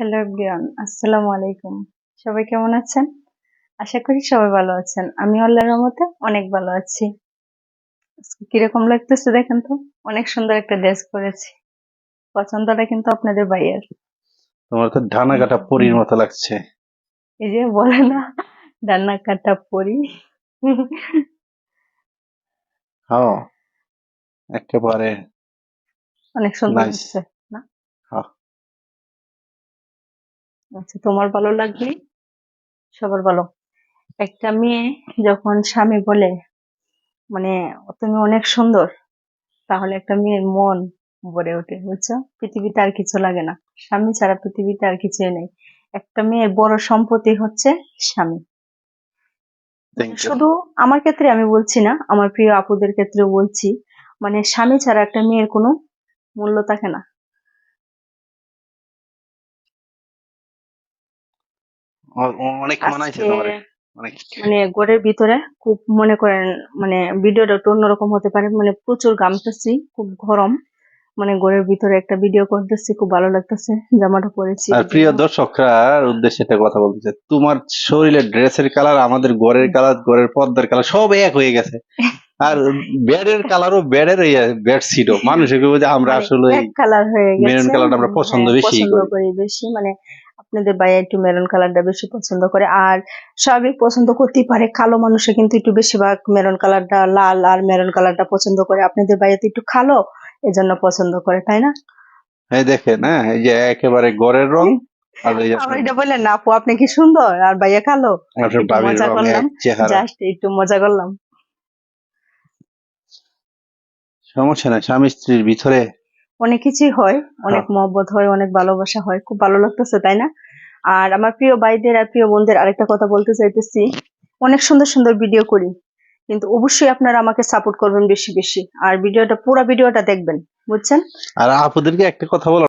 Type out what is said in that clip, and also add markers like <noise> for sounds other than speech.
Hello everyone আসসালামু আলাইকুম। সবাই কেমন আছেন? আশা করি সবাই ভালো আছেন। আমি আল্লাহর রহমতে অনেক ভালো আছি। কীরকম লাগতেছে দেখেন তো? অনেক সুন্দর একটা ড্রেস পরেছি। পছন্দটা কিন্তু আপনাদের ভাইয়ের। তোমার তো ধানা কাটা পরীর মতো লাগছে। এই যে বলে না ডান্না কাটা পরি। হ্যাঁ একেবারে অনেক সুন্দর লাগছে না? হ্যাঁ। আচ্ছা তোমার ভালো লাগবে? সবার ভালো। একটা মেয়ে যখন স্বামী বলে মানে তুমি অনেক সুন্দর তাহলে একটা মেয়ের মন ভরে ওঠে বুঝছ? পৃথিবীতে আর কিছু লাগে না। স্বামী ছাড়া পৃথিবীতে আর কিছুই নেই। একটা মেয়ের বড় সম্পত্তি হচ্ছে স্বামী। শুধু আমার ক্ষেত্রে আমি বলছি না আমার প্রিয় আপুদের ক্ষেত্রেও বলছি মানে স্বামী ছাড়া একটা মেয়ের কোনো মূল্য থাকে না। অনেক মানাইছে তোমারে মানে ঘরের ভিতরে খুব মনে করেন মানে ভিডিওটা একটু অন্যরকম হতে পারে মানে প্রচুর ঘামতেছি খুব গরম। মানে ঘরের ভিতরে একটা ভিডিও করতেছি খুব ভালো লাগতেছে জামাটা পরেছি। আর প্রিয় দর্শকরার উদ্দেশ্যে একটা কথা বলতে চাই তোমার শরীরের ড্রেসের কালার আমাদের ঘরের কালার ঘরের পর্দার কালার সব এক হয়ে গেছে। <laughs> আর বেডের কালারও বেডের বেডশিটও মানুষে কইবো <laughs> যে আমরা মানে আসলে কালার হয়ে গেছে। মেরুন কালারটা আমরা পছন্দ হ্যাঁ, বেশি পছন্দ। করি বেশি মানে আপনাদের ভাইয়া একটু মেরুন কালারটা বেশি পছন্দ করে। আর স্বাভাবিক পছন্দ করতেই পারে কালো মানুষে কিন্তু একটু বেশিরভাগ মেরুন কালারটা লাল আর মেরুন কালারটা পছন্দ করে। আপনাদের ভাইয়া তো একটু কালো এজন্য পছন্দ করে তাই না? এই দেখেন হ্যাঁ এই যে একেবারে ঘরের রং আর আমার এটা বললেন না আপু আপনি কি সুন্দর? আর ভাইয়া কালো। মজা করলাম। জাস্ট একটু মজা করলাম। সমস্যা নাই স্বামী স্ত্রীর ভিতরে অনেক কিছুই হয় অনেক হ্যাঁ। মহব্বত হয় অনেক ভালোবাসা হয় খুব ভালো লাগতেছে তাই না? আর আমার প্রিয় ভাইদের আর প্রিয় বোনদের আরেকটা কথা বলতে চাইতেছি অনেক সুন্দর সুন্দর ভিডিও করি কিন্তু অবশ্যই আপনারা আমাকে সাপোর্ট করবেন বেশি বেশি। আর ভিডিওটা পুরো ভিডিওটা দেখবেন বুঝছেন? আর আপুদেরকে একটা কথা বলো